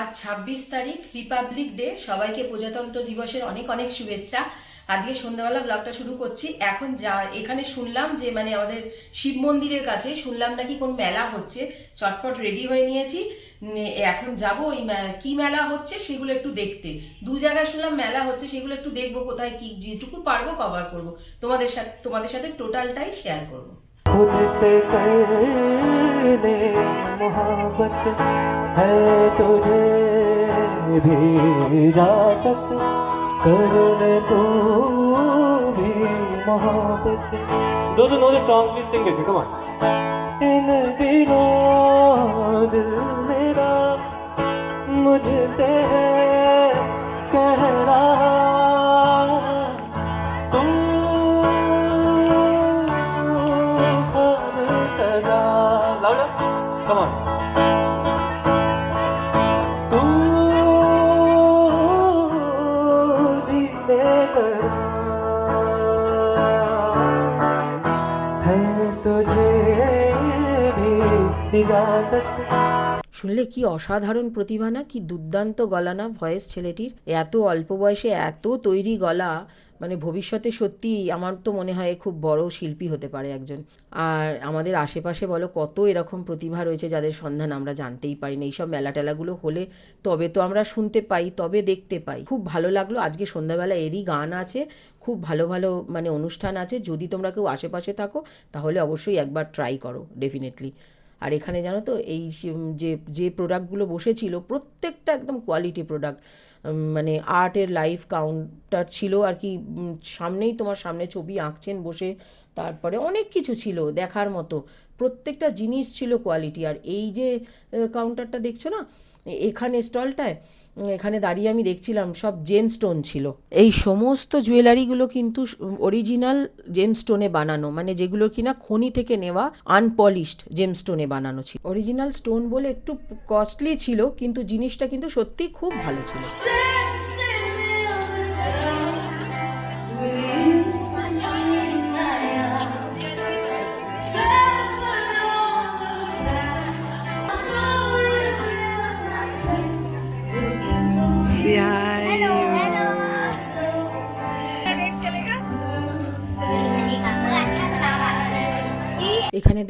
আজ ছাব্বিশ তারিখ রিপাবলিক ডে সবাইকে প্রজাতন্ত্র দিবসের অনেক অনেক শুভেচ্ছা। আজকে সন্ধ্যাবেলা ব্লগটা শুরু করছি। এখন যা, এখানে শুনলাম যে মানে আমাদের শিব মন্দিরের কাছে শুনলাম নাকি কোন মেলা হচ্ছে। চটপট রেডি হয়ে নিয়েছি। এখন যাব ওই কি মেলা হচ্ছে সেগুলো একটু দেখতে। দু জায়গায় শুনলাম মেলা হচ্ছে, সেগুলো একটু দেখব কোথায় কি, যেটুকু পারব কভার করব। তোমাদের সাথে তোমাদের সাথে টোটালটাই শেয়ার করব। खुद से करने मोहब्बत है तुझे भी इजाज़त करने को भी मोहब्बत Those who know the song, please sing with me. इन दिनों दिल मेरा मुझसे कह रहा শুনলে কি অসাধারণ প্রতিভা না? কি দুর্দান্ত গলা না ভয়েস ছেলেটির? এত অল্প বয়সে এত তৈরি গলা মানে ভবিষ্যতে সত্যি আমার তো মনে হয় খুব বড় শিল্পী হতে পারে একজন। আর আমাদের আশেপাশে বলো কত এরকম প্রতিভা রয়েছে যাদের সন্ধান আমরা জানতেই পারি না এইসব মেলা টেলাগুলো হলে তবে তো আমরা শুনতে পাই, তবে দেখতে পাই। খুব ভালো লাগল। আজকে সন্ধ্যাবেলা এরই গান আছে, খুব ভালো ভালো মানে অনুষ্ঠান আছে। যদি তোমরা কেউ আশেপাশে থাকো, তাহলে অবশ্যই একবার ট্রাই করো ডেফিনেটলি আর এখানে জানো তো, এই যে- যে প্রোডাক্টগুলো বসেছিল, প্রত্যেকটা একদম কোয়ালিটি প্রোডাক্ট মানে আর্টের লাইভ কাউন্টার ছিল আর কি সামনেই তোমার সামনে ছবি আঁকছেন বসে, তারপরে অনেক কিছু ছিল দেখার মতো। প্রত্যেকটা জিনিস ছিল কোয়ালিটি আর এই যে কাউন্টারটা দেখছ না এখানে স্টলটায় এখানে দাঁড়িয়ে আমি দেখছিলাম সব জেম স্টোন ছিল। এই সমস্ত জুয়েলারিগুলো কিন্তু অরিজিনাল জেম স্টোনে বানানো মানে যেগুলো কিনা খনি থেকে নেওয়া আনপলিশড জেম স্টোনে বানানো ছিল। অরিজিনাল স্টোন বলে একটু কস্টলি ছিল, কিন্তু জিনিসটা কিন্তু সত্যি খুব ভালো ছিল।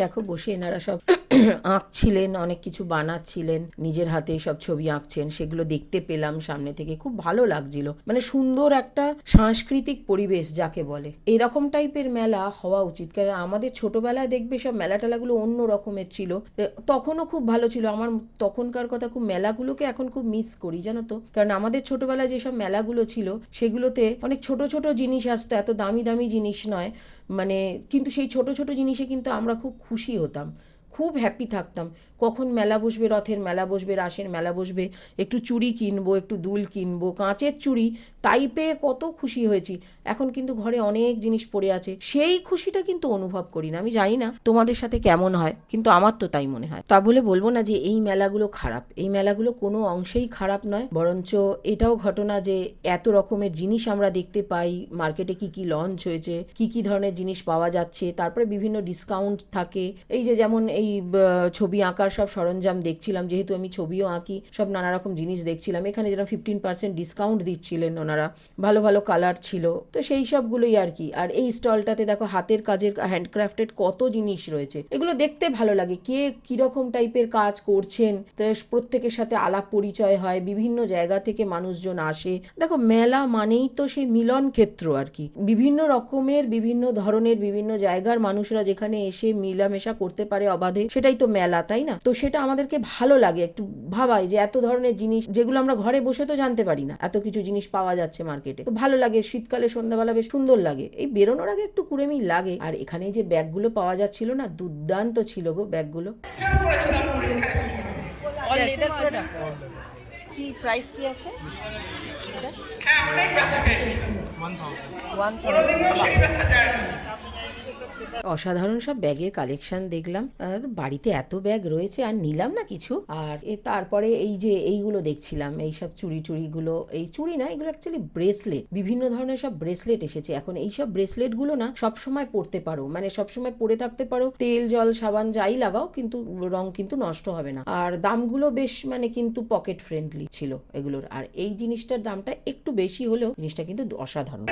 দেখো বসে এনারা সব আঁকছিলেন, অনেক কিছু বানাচ্ছিলেন, নিজের হাতে সব ছবি আঁকছেন, সেগুলো দেখতে পেলাম সামনে থেকে, খুব ভালো লাগছিল। মানে সুন্দর একটা সাংস্কৃতিক পরিবেশ যাকে বলে। এরকম টাইপের মেলা হওয়া উচিত কারণ আমাদের ছোটবেলায় দেখবে সব মেলা টেলাগুলো অন্য রকমের ছিল। তখনও খুব ভালো ছিল। আমার তখনকার কথা খুব মেলাগুলোকে এখন খুব মিস করি, জানো তো? কারণ আমাদের ছোটবেলায় যেসব মেলাগুলো ছিল, সেগুলোতে অনেক ছোট ছোট জিনিস আসতো, এত দামি দামি জিনিস নয়। মানে কিন্তু সেই ছোট ছোট জিনিসে কিন্তু আমরা খুব খুশি হতাম। খুব হ্যাপি থাকতাম। কখন মেলা বসবে, রথের মেলা বসবে, রাসের মেলা বসবে, একটু চুড়ি কিনবো, একটু দুল কিনবো, কাঁচের চুড়ি, তাই পেয়ে কত খুশি হয়েছি। এখন কিন্তু ঘরে অনেক জিনিস পড়ে আছে। সেই খুশিটা কিন্তু অনুভব করি না। আমি জানি না তোমাদের সাথে কেমন হয়, কিন্তু আমার তো তাই মনে হয়। তা বলে বলব না যে এই মেলাগুলো খারাপ। এই মেলাগুলো কোনো অংশেই খারাপ নয়। বরঞ্চ এটাও ঘটনা যে এত রকমের জিনিস আমরা দেখতে পাই, মার্কেটে কি কি লঞ্চ হয়েছে, কি কি ধরনের জিনিস পাওয়া যাচ্ছে, তারপরে বিভিন্ন ডিসকাউন্ট থাকে। এই যে যেমন এই আহ, ছবি আঁকার সব সরঞ্জাম দেখছিলাম যেহেতু আমি ছবিও আঁকি সব নানা রকম জিনিস দেখছিলাম। এখানে যেরকম ফিফটিন পার্সেন্ট ডিসকাউন্ট দিচ্ছিলেন ওনারা ভালো ভালো কালার ছিল। তো সেই সবগুলোই আর কি। আর এই স্টলটাতে দেখো হাতের কাজের হ্যান্ডক্রাফটেড কত জিনিস রয়েছে। এগুলো দেখতে ভালো লাগে। কে কীরকম টাইপের কাজ করছেন প্রত্যেকের সাথে আলাপ পরিচয় হয় বিভিন্ন জায়গা থেকে মানুষজন আসে। দেখো মেলা মানেই তো সেই মিলন ক্ষেত্র আর কি। বিভিন্ন রকমের বিভিন্ন ধরনের বিভিন্ন জায়গার মানুষরা যেখানে এসে মিলামেশা করতে পারে অবাধে সেটাই তো মেলা তাই না? তো সেটা আমাদেরকে ভালো লাগে একটু ভাবাই যে এত ধরনের জিনিস যেগুলো আমরা ঘরে বসে তো জানতে পারি না এত কিছু জিনিস পাওয়া যাচ্ছে মার্কেটে তো ভালো লাগে শীতকালে সন্ধ্যাবেলা বেশ সুন্দর লাগে। এই বেরোনোর আগে একটু কুড়েমি লাগে। আর এখানে যে ব্যাগগুলো পাওয়া যাচ্ছিল না দুর্দান্ত ছিল গো ব্যাগগুলো। কি প্রাইস কি আছে? ওয়ান অসাধারণ সব ব্যাগের কালেকশন দেখলাম। আর বাড়িতে এত ব্যাগ রয়েছে, আর নিলাম না কিছু। আর তারপরে এই যে এইগুলো দেখছিলাম, এই সব চুড়ি টুড়িগুলো, এই চুড়ি না, এগুলো অ্যাকচুয়ালি ব্রেসলেট বিভিন্ন ধরনের সব ব্রেসলেট এসেছে। এখন এই সব ব্রেসলেটগুলো না, সব সময় পরতে পারো। মানে সব সময় পরে থাকতে পারো, তেল, জল, সাবান যাই লাগাও, কিন্তু রং কিন্তু নষ্ট হবে না। আর দামগুলো বেশ মানে কিন্তু পকেট ফ্রেন্ডলি ছিল এগুলোর। আর এই জিনিসটার দামটা একটু বেশি হলেও জিনিসটা কিন্তু অসাধারণ।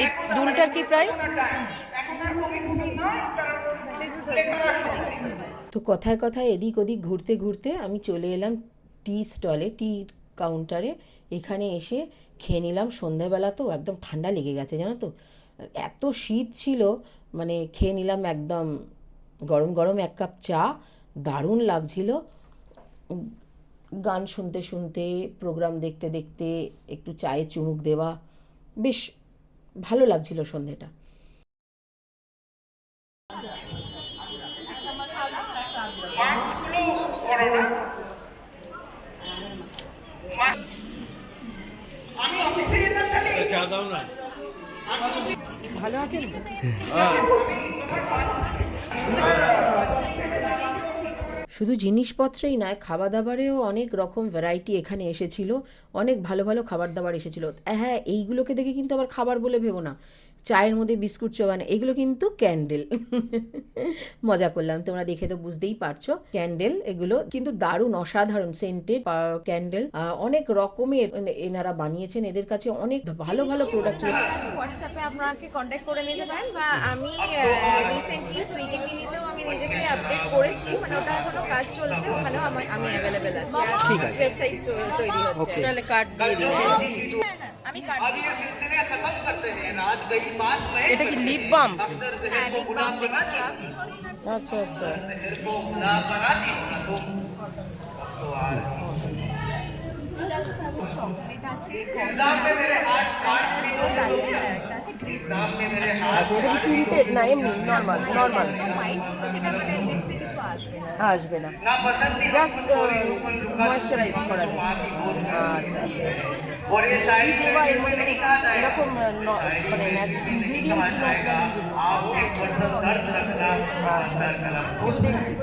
এই দুলটার কি প্রাইস? তো কথায় কথায় এদিক ওদিক ঘুরতে ঘুরতে আমি চলে এলাম টি স্টলে টি কাউন্টারে। এখানে এসে খেয়ে নিলাম। সন্ধ্যাবেলা তো একদম ঠান্ডা লেগে গেছে জানো তো? এত শীত ছিল মানে খেয়ে নিলাম একদম গরম গরম এক কাপ চা। দারুণ লাগছিল। গান শুনতে শুনতে প্রোগ্রাম দেখতে দেখতে একটু চায়ে চুমুক দেওয়া বেশ ভালো লাগছিল সন্ধেটা। ভালো আছেন? শুধু জিনিসপত্রেই নয় খাবার দাবারেও অনেক রকম ভ্যারাইটি এখানে এসেছিল। অনেক ভালো ভালো খাবার দাবার এসেছিল। হ্যাঁ এইগুলোকে দেখে কিন্তু আবার খাবার বলে ভেবো না। চায়ের মধ্যে বিস্কুট, চোবানো, এগুলো কিন্তু ক্যান্ডেল মজা করলাম। তোমরা দেখে তো বুঝতেই পারছ। ক্যান্ডেল এগুলো কিন্তু দারুণ, অসাধারণ সেন্টেড ক্যান্ডেল অনেক রকমের এনারা বানিয়েছেন। এদের কাছে অনেক ভালো ভালো প্রোডাক্ট হোয়াটসঅ্যাপে আপনাকে কন্ট্যাক্ট করে নিতে পারেন বা আমি রিসেন্টলি সুইগি আপডেট করেছি মানে ওটা এখনও কাজ চলছে ওখানেও আমি আমি অ্যাভেলেবেল আছি। ঠিক আছে। ওয়েবসাইট তৈরি হচ্ছে। তাহলে কার্ড দিয়ে দিন আমি কার্ড এটা কি লিপ বাম হ্যাঁ আচ্ছা আচ্ছা। এটা আছে আচ্ছা এটা কি টিন্টেড না এমনি নর্মাল নর্মাল হোয়াইট যেটা মানে লিপসে কিছু আসবে না আসবে না জাস্ট ময়শ্চারাইজ করা যায়। আচ্ছা এই দেওয়া এর মধ্যে মানে এরকম আহ, ন- মানে ইনগ্রিডিয়েন্টস ন্যাচারাল দেখছি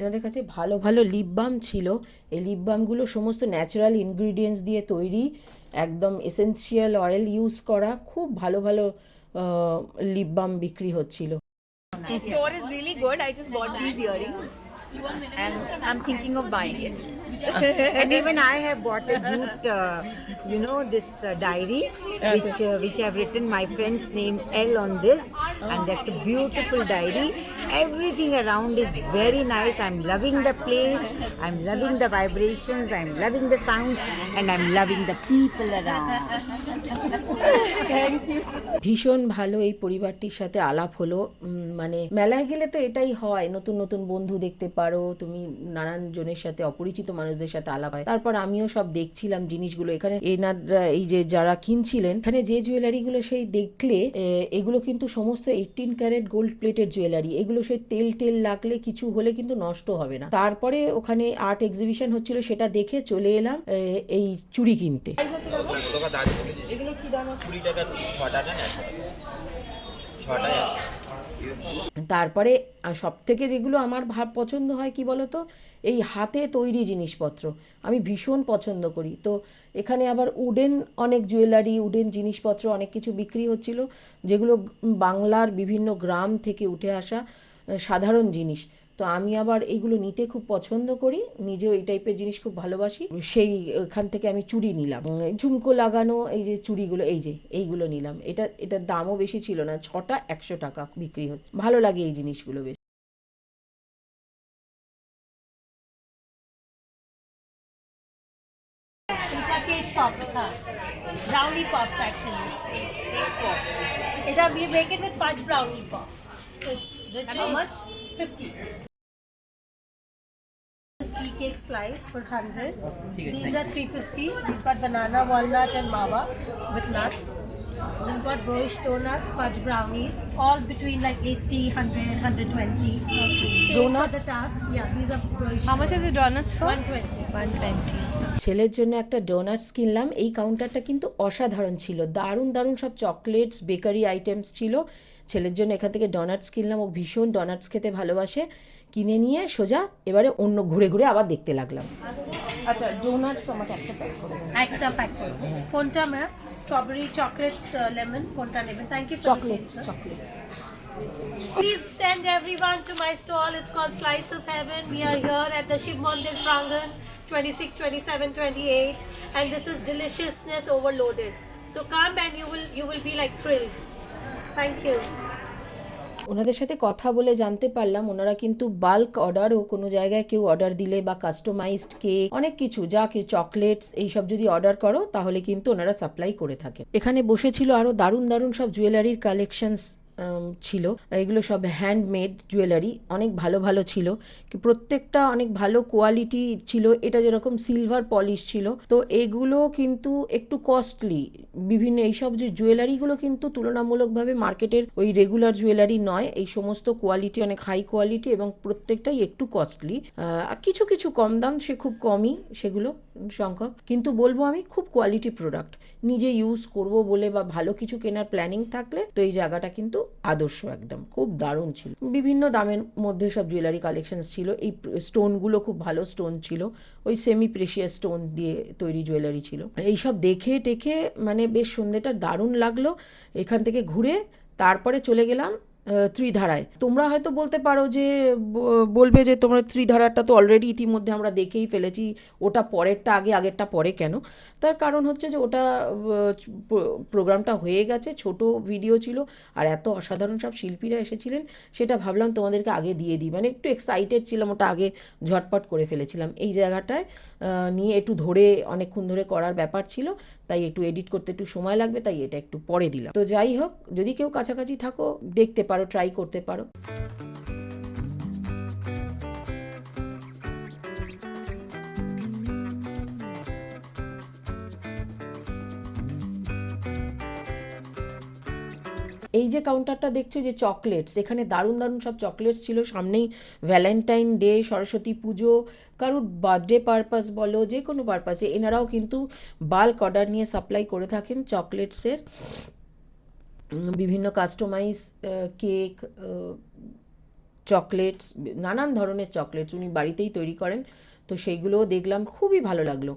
এনাদের কাছে ভালো ভালো লিপ বাম ছিল। এই লিপ বামগুলো সমস্ত ন্যাচারাল ইনগ্রিডিয়েন্টস দিয়ে তৈরি, একদম এসেন্সিয়াল অয়েল ইউজ করা, খুব ভালো ভালো লিপ বাম বিক্রি হচ্ছিল. And I'm thinking of buying it. and even I have bought a jute, uh, you know, this uh, diary, which uh, which I've written my friend's name L on this, and that's a beautiful diary. Everything around is very nice. I'm loving the place. I'm loving the vibrations. I'm loving the sounds, and I'm loving the people around. ভীষণ ভালো এই পরিবারটির সাথে আলাপ হলো। মানে মেলায় গেলে তো এটাই হয়, নতুন নতুন বন্ধু দেখতে পারো, তুমি নানান জনের সাথে, অপরিচিত মানুষদের সাথে আলাপ হয়। তারপর আমিও সব দেখছিলাম জিনিসগুলো। এখানে এনারা এই যে যারা কিনছিলেন, এখানে যে জুয়েলারিগুলো সেই দেখলে এগুলো কিন্তু সমস্ত এইটিন ক্যারেট গোল্ড প্লেটের জুয়েলারি। এগুলো সেই তেল টেল লাগলে কিছু হলে কিন্তু নষ্ট হবে না। তারপরে ওখানে আর্ট এক্সিবিশন হচ্ছিল, সেটা দেখে চলে এলাম এই চুড়ি কিনতে? তারপরে সব থেকে যেগুলো আমার ভাব পছন্দ হয় কি বলতো? এই হাতে তৈরি জিনিসপত্র। আমি ভীষণ পছন্দ করি। তো এখানে আবার উডেন অনেক জুয়েলারি, উডেন জিনিসপত্র অনেক কিছু বিক্রি হচ্ছিল, যেগুলো বাংলার বিভিন্ন গ্রাম থেকে উঠে আসা সাধারণ জিনিস। তো আমি আবার এইগুলো নিতে খুব পছন্দ করি নিজেও এই টাইপের জিনিস খুব ভালোবাসি সেই এখান থেকে আমি চুড়ি নিলাম ঝুমকো লাগানো এই যে চুড়িগুলো এই যে এইগুলো নিলাম এটা এটার দামও বেশি ছিল না ছটা একশো টাকা বিক্রি হচ্ছে ভালো লাগে এই জিনিসগুলো বেশ পপস হ্যাঁ ব্রাউনি পপস অ্যাকচুয়ালি এটা we make it with fudge brownie pops so it's rich how much 50 Tea cake slice for 100 these are 350 we've got banana walnut and mawa with nuts We've got brioche donuts, fudge brownies, all between like 80, 100, 120. Same Donuts? for the tarts. Yeah, these are brioche. How much are the donuts for? 120. 120. ছেলের জন্য একটা doughnuts কিনলাম এই কাউন্টারটা কিন্তু অসাধারণ ছিল দারুণ দারুণ সব চকলেটস বেকারি আইটেমস ছিল ছেলের জন্য এখান থেকে ডোনাটস কিনলাম ও ভীষণ ডোনাটস খেতে ভালোবাসে কিনে নিয়ে সোজা এবারে অন্য ঘুরে ঘুরে আবার দেখতে লাগলাম আচ্ছা ডোনাটস আমাকে একটা প্যাক করে দিন একটা প্যাক করুন কোনটা ম্যাম স্ট্রবেরি চকলেট লেমন কোনটা নেবেন thank you chocolate chocolate Please send everyone to my stall. It's called Slice of Heaven. We are here at the Shiv Mandir Prangan, 26, 27, 28, and this is deliciousness overloaded. So come and you will you will be like thrilled. Thank you. ওনাদের সাথে কথা বলে জানতে পারলাম, ওনারা কিন্তু bulk অর্ডারও কোনো জায়গায় কেউ অর্ডার দিলে বা কাস্টমাইজড কেক অনেক কিছু, যা কি চকলেটস এইসব যদি অর্ডার করো, তাহলে কিন্তু ওনারা সাপ্লাই করে থাকে। এখানে বসেছিল আরও দারুণ দারুণ সব জুয়েলারির কালেকশনস ছিল। এগুলো সব হ্যান্ডমেড জুয়েলারি অনেক ভালো ভালো ছিল। কি প্রত্যেকটা অনেক ভালো কোয়ালিটি ছিল। এটা যেরকম সিলভার পলিশ ছিল। তো এগুলো কিন্তু একটু কস্টলি বিভিন্ন এইসব যে জুয়েলারিগুলো কিন্তু তুলনামূলকভাবে মার্কেটের ওই রেগুলার জুয়েলারি নয়। এই সমস্ত কোয়ালিটি অনেক হাই কোয়ালিটি এবং প্রত্যেকটাই একটু কস্টলি আর কিছু কিছু কম দাম, সে খুব কমই সেগুলো সংখ্যক। কিন্তু বলব আমি খুব কোয়ালিটি প্রোডাক্ট নিজে ইউজ করব বলে বা ভালো কিছু কেনার প্ল্যানিং থাকলে তো এই জায়গাটা কিন্তু আদর্শ একদম, খুব দারুণ ছিল। বিভিন্ন দামের মধ্যে সব জুয়েলারি কালেকশনস ছিল। এই স্টোনগুলো খুব ভালো স্টোন ছিল। ওই সেমি প্রেশিয়াস স্টোন দিয়ে তৈরি জুয়েলারি ছিল। এইসব দেখে টেখে মানে বেশ সন্ধ্যেটা দারুণ লাগল। এখান থেকে ঘুরে তারপরে চলে গেলাম ত্রিধারায়। তোমরা হয়তো বলতে পারো যে বলবে যে তোমরা ত্রিধারাটা তো অলরেডি ইতিমধ্যে আমরা দেখেই ফেলেছি। ওটা পরেরটা আগে, আগেরটা পরে কেন? তার কারণ হচ্ছে যে ওটা প্রোগ্রামটা হয়ে গেছে, ছোট ভিডিও ছিল, আর এত অসাধারণ সব শিল্পীরা এসেছিলেন, সেটা ভাবলাম তোমাদেরকে আগে দিয়ে দিই। মানে একটু এক্সাইটেড ছিলাম, ওটা আগে ঝটপট করে ফেলেছিলাম। এই জায়গাটায় নিয়ে একটু ধরে, অনেকক্ষণ ধরে করার ব্যাপার ছিল, তাই একটু এডিট করতে একটু সময় লাগবে, তাই এটা একটু পরে দিলাম। তো যাই হোক, যদি কেউ কাছাকাছি থাকো, দেখতে পারো ট্রাই করতে পারো। এই যে কাউন্টারটা দেখছ, যে চকলেটস এখানে দারুণ দারুণ সব চকলেটস ছিল। সামনেই ভ্যালেন্টাইন ডে সরস্বতী পুজো, কারোর বার্থডে পারপাস বলো, যে কোনো পারপাসে এনারাও কিন্তু বাল্ক অর্ডার নিয়ে সাপ্লাই করে থাকেন চকলেটসের বিভিন্ন কাস্টমাইজ কেক চকলেটস নানান ধরনের চকলেটস উনি বাড়িতেই তৈরি করেন। তো সেইগুলোও দেখলাম, খুবই ভালো লাগল।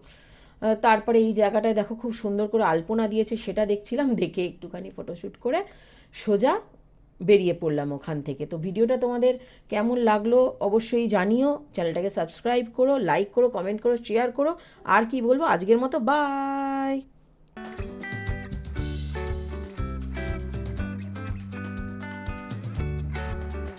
তারপরে এই জায়গাটায় দেখো খুব সুন্দর করে আলপনা দিয়েছে, সেটা দেখছিলাম, দেখে একটুখানি ফটোশ্যুট করে সোজা বেরিয়ে পড়লাম ওখান থেকে। তো ভিডিওটা তোমাদের কেমন লাগল অবশ্যই জানিও, চ্যানেলটাকে সাবস্ক্রাইব করো লাইক করো কমেন্ট করো শেয়ার করো, আর কি বলব, আজকের মতো বাই